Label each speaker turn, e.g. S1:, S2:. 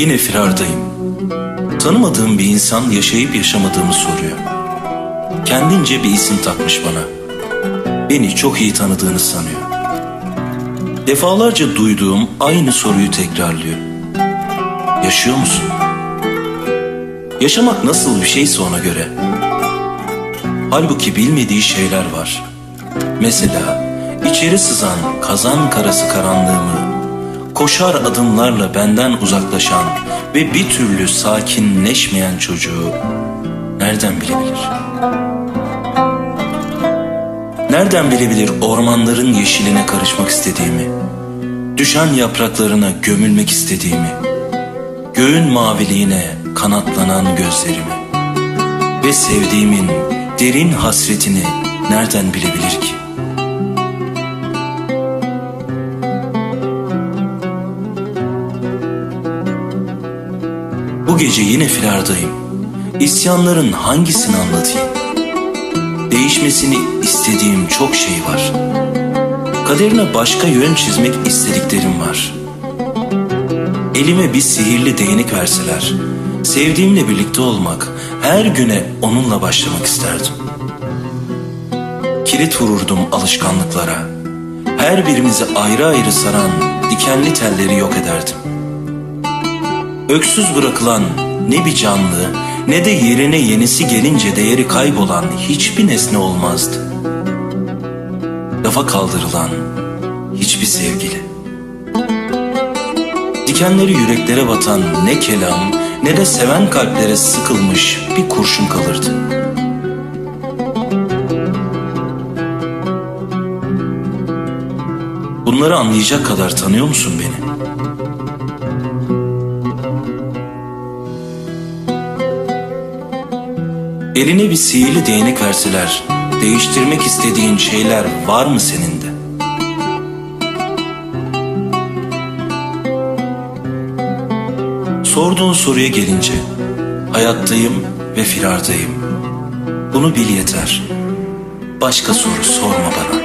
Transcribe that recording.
S1: Yine firardayım. Tanımadığım bir insan yaşayıp yaşamadığımı soruyor. Kendince bir isim takmış bana. Beni çok iyi tanıdığını sanıyor. Defalarca duyduğum aynı soruyu tekrarlıyor. Yaşıyor musun? Yaşamak nasıl bir şeyse ona göre. Halbuki bilmediği şeyler var. Mesela içeri sızan kazan karası karanlığımı, koşar adımlarla benden uzaklaşan ve bir türlü sakinleşmeyen çocuğu nereden bilebilir? Nereden bilebilir ormanların yeşiline karışmak istediğimi, düşen yapraklarına gömülmek istediğimi, göğün maviliğine kanatlanan gözlerimi ve sevdiğimin derin hasretini nereden bilebilir ki? Gece yine filardayım. İsyanların hangisini anlatayım? Değişmesini istediğim çok şey var. Kaderine başka yön çizmek istediklerim var. Elime bir sihirli değnek verseler, sevdiğimle birlikte olmak, her güne onunla başlamak isterdim. Kilit vururdum alışkanlıklara. Her birimizi ayrı ayrı saran dikenli telleri yok ederdim. Öksüz bırakılan ne bir canlı ne de yerine yenisi gelince değeri kaybolan hiçbir nesne olmazdı. Lafa kaldırılan hiçbir sevgili. Dikenleri yüreklere batan ne kelam ne de seven kalplere sıkılmış bir kurşun kalırdı. Bunları anlayacak kadar tanıyor musun beni? Eline bir sihirli değnek verseler, değiştirmek istediğin şeyler var mı senin de? Sorduğun soruya gelince, hayattayım ve firardayım. Bunu bil yeter. Başka soru sorma bana.